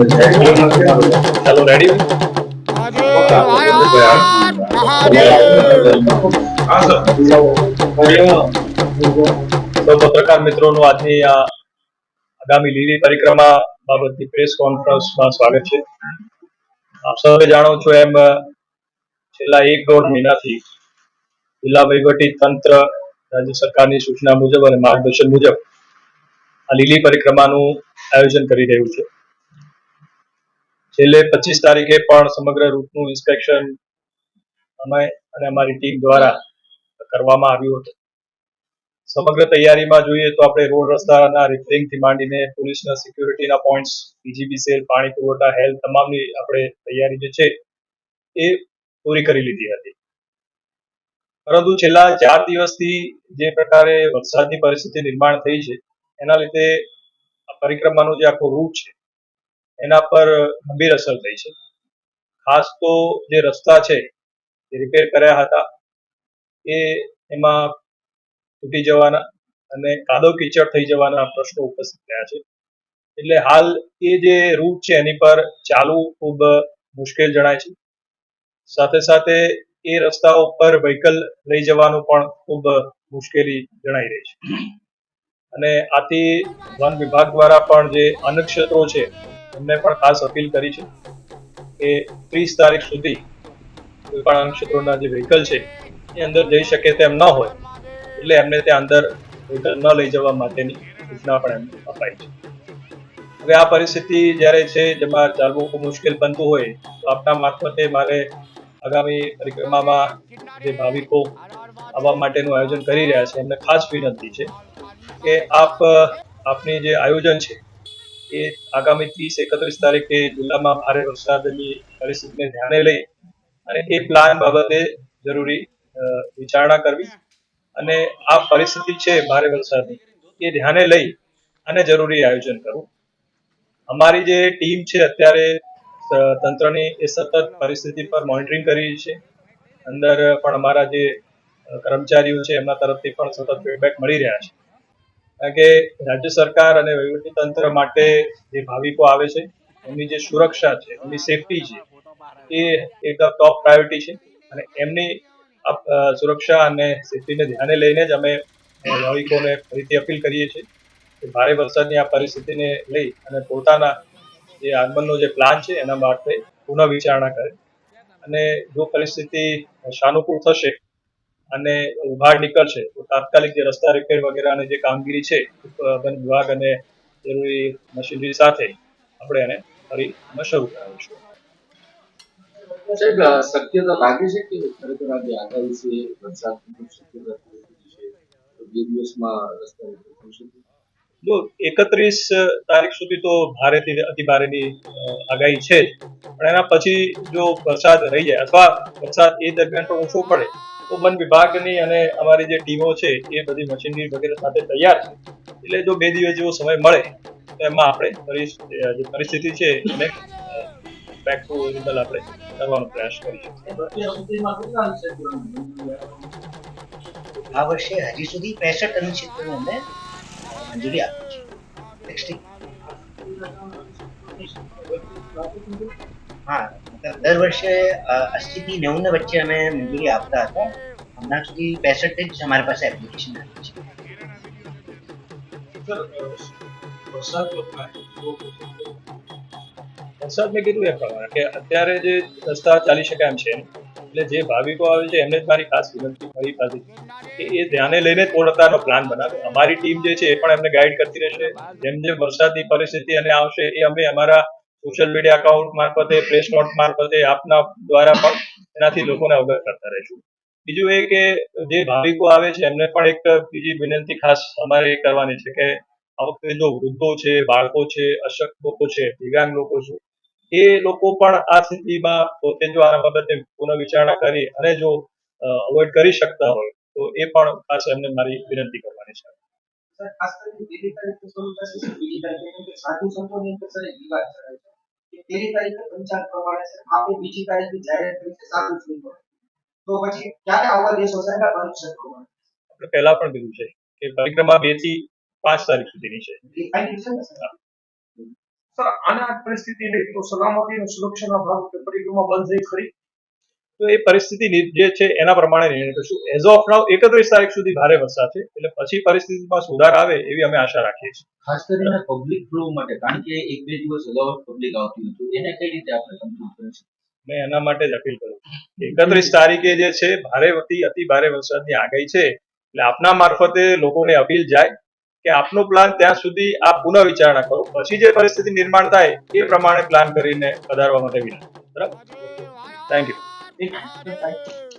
ચાલો રેડી તો પત્રકાર મિત્રોનું આજની આ આગામી લીલી પરિક્રમા બાબતની પ્રેસ કોન્ફરન્સમાં સ્વાગત છે. આપ સૌએ જાણો છો એમ, છેલ્લા એક દોઢ મહિનાથી જિલ્લા વહીવટી તંત્ર, રાજ્ય સરકારની સૂચના મુજબ અને માર્ગદર્શન મુજબ આ લીલી પરિક્રમાનું આયોજન કરી રહ્યું છે. છેલ્લે પચીસ તારીખે પણ સમગ્ર રૂટનું ઇન્સ્પેક્શન અમે અને અમારી ટીમ દ્વારા કરવામાં આવ્યું હતું. સમગ્ર તૈયારીમાં જોઈએ તો આપણે રોડ રસ્તાના રિપેરિંગથી માંડીને પોલીસના સિક્યુરિટીના પોઈન્ટ્સ બીજીબી સેલ, પાણી પુરવઠા હેલ્થ તમામની આપણે તૈયારી જે છે એ પૂરી કરી લીધી હતી. પરંતુ છેલ્લા ચાર દિવસથી જે પ્રકારે વરસાદની પરિસ્થિતિ નિર્માણ થઈ છે, એના લીધે આ પરિક્રમાનો જે આખો રૂટ છે એના પર ગંભીર અસર થઈ છે. ખાસ તો જે રસ્તા છે એ રિપેર કર્યા હતા, એ એમાં તૂટી જવાના અને કાદો કીચડ થઈ જવાના પ્રશ્નો ઉપસ્થિત થયા છે. એટલે હાલ એ જે રૂટ છે, એની પર ચાલવું ખૂબ મુશ્કેલ જણાય છે. સાથે સાથે એ રસ્તા ઉપર વ્હીકલ લઈ જવાનું પણ ખૂબ મુશ્કેલી જણાઈ રહી છે. અને આથી વન વિભાગ દ્વારા પણ જે અન્નક્ષેત્રો છે એમને પણ ખાસ અપીલ કરી છે કે ત્રીસ તારીખ સુધી કોઈ પણ ક્ષેત્રોના જે વ્હીકલ છે, એ અંદર જઈ શકે તેમ ન હોય, એટલે એમને ત્યાં અંદર વ્હીકલ ન લઈ જવા માટેની સૂચના પણ એમને અપાઈ છે. હવે આ પરિસ્થિતિ જ્યારે છે, જેમાં ચાલવું ખૂબ મુશ્કેલ બનતું હોય, તો આપના મારફતે મારે આગામી પરિક્રમામાં જે ભાવિકો આવવા માટેનું આયોજન કરી રહ્યા છે, એમને ખાસ વિનંતી છે કે આપ, આપની જે આયોજન છે એ આગામી ત્રીસ એકત્રીસ તારીખે જિલ્લામાં ભારે વરસાદની પરિસ્થિતિને ધ્યાને લઈ અને એ પ્લાન બાબતે જરૂરી વિચારણા કરવી અને આ પરિસ્થિતિ છે ભારે વરસાદની, એ ધ્યાને લઈ અને જરૂરી આયોજન કરવું. અમારી જે ટીમ છે અત્યારે તંત્રની એ સતત પરિસ્થિતિ પર મોનિટરિંગ કરી છે. અંદર પણ અમારા જે કર્મચારીઓ છે એમના તરફથી પણ સતત ફીડબેક મળી રહ્યા છે. કારણ કે રાજ્ય સરકાર અને વહીવટી તંત્ર માટે જે ભાવિકો આવે છે, એમની જે સુરક્ષા છે, એમની સેફટી છે, એ એકદમ ટોપ પ્રાયોરિટી છે. અને એમની સુરક્ષા અને સેફટીને ધ્યાને લઈને જ અમે ભાવિકોને ફરીથી અપીલ કરીએ છીએ કે ભારે વરસાદની આ પરિસ્થિતિને લઈ અને પોતાના જે આગમનનો જે પ્લાન છે, એના માટે પુનઃ વિચારણા કરે. અને જો પરિસ્થિતિ સાનુકૂળ થશે અને ઉભાર નીકળશે. તો તાત્કાલિક જે રસ્તા રિપેર વગેરેની જે કામગીરી છે વન વિભાગ અને જરૂરી મશીનરી સાથે આપણે એને ફરી અમે શરૂ કરાવીશું. સાહેબ શક્યતા લાગે છે કે ખરેખર આ જે આગાહી છે વરસાદની શક્યતા છે તો બે દિવસમાં રસ્તા ઉપર થઈ શકે? જો એકત્રીસ તારીખ સુધી તો ભારેથી અતિ ભારેની આગાહી છે જ. પણ એના પછી જો વરસાદ રહી જાય અથવા વરસાદ એ દરમિયાન પણ ઓછો પડે તો વન વિભાગની અને અમારી જે ટીમો છે એ બધી મશીનરી વગેરે સાથે તૈયાર છે એટલે જો બે દિવસ જેવો સમય મળે તો એમાં આપણે જે પરિસ્થિતિ છે એને બેક ટુ ઓરિજિનલ આપણે કરવાનો પ્રયાસ કરીશું આ વર્ષે હજી સુધી પેસઠ અનુક્ષેત્રોને અમે મંજૂરી આપી છે હા દર વર્ષે અસ્સી થી નેવું વચ્ચે અમે મંજૂરી આપતા હતા. હમણાં સુધી પેસઠ જ અમારી પાસે એપ્લિકેશન આવી છે. વરસાદ મેં કીધું એ પ્રમાણે કે અત્યારે જે રસ્તા ચાલી શકે એમ છે, એટલે જે ભાવિકો આવે છે, એમને જ મારી ખાસ વિનંતી, મારી પાસે કે એ ધ્યાને લઈને પોતાનો પ્લાન બનાવે. અમારી ટીમ જે છે, એ પણ એમને ગાઈડ કરતી રહેશે. જેમ જેમ વરસાદની પરિસ્થિતિ અને આવશે, એ અમે અમારા સોશિયલ મીડિયા અકાઉન્ટ મારફતે પ્રેસ નોટ મારફતે, આપના દ્વારા પણ એનાથી લોકોને અવગત કરતા રહીશું. બીજું એ કે જે ભાવિકો આવે છે, એમને પણ એક બીજી વિનંતી ખાસ અમારે એ કરવાની છે કે આ જો વૃદ્ધો છે, બાળકો છે, અશક્ત લોકો છે, દિવ્યાંગ લોકો છે, એ લોકો પણ આ સ્થિતિમાં પોતે જો આ બાબતે પુનઃ વિચારણા કરી અને જો અવોઇડ કરી શકતા હોય, તો એ પણ ખાસ એમને મારી વિનંતી કરવાની છે. ખાસ કરીને પહેલી તારીખે સર પંચાંગ પ્રમાણે છે આપણે બીજી તારીખે જાહેર કરી છે સાધુ સંતો તો પછી ક્યારે આવા દેશો આ પરીક્ષા પ્રમાણે? આપણે પહેલા પણ કીધું છે કે પરિક્રમા બેથી પાંચ તારીખ સુધીની છે. સર આના આને આ પરિસ્થિતિ લઈ તો સલામતી અને સુરક્ષાના ભાગ પરિક્રમા બંધ થઈ ખરી. તો એ પરિસ્થિતિ જે છે એના પ્રમાણે નિર્ણય કરશું એઝ ઓફ નાવ એકત્રીસ તારીખ સુધી ભારે વરસાદ છે એટલે પછી પરિસ્થિતિમાં સુધાર આવે એવી અમે આશા રાખીએ છીએ. ખાસ કરીને પબ્લિક ફ્લો માટે કારણ કે એક બે દિવસ અગાઉ પબ્લિક આવતી હતું એને કઈ રીતે આપણે કંટ્રોલ કરીશું મેં એના માટે જ અપીલ કરું એકત્રીસ તારીખે જે છે ભારે વતી અતિ ભારે વરસાદની આગાહી છે એટલે આપના મારફતે લોકોને અપીલ જાય કે આપનો પ્લાન ત્યાં સુધી આપ પુનઃ વિચારણા કરો. પછી જે પરિસ્થિતિ નિર્માણ થાય એ પ્રમાણે પ્લાન કરીને વધારવા માટે વિનંતી. બરાબર? થેન્ક યુ એક- એક-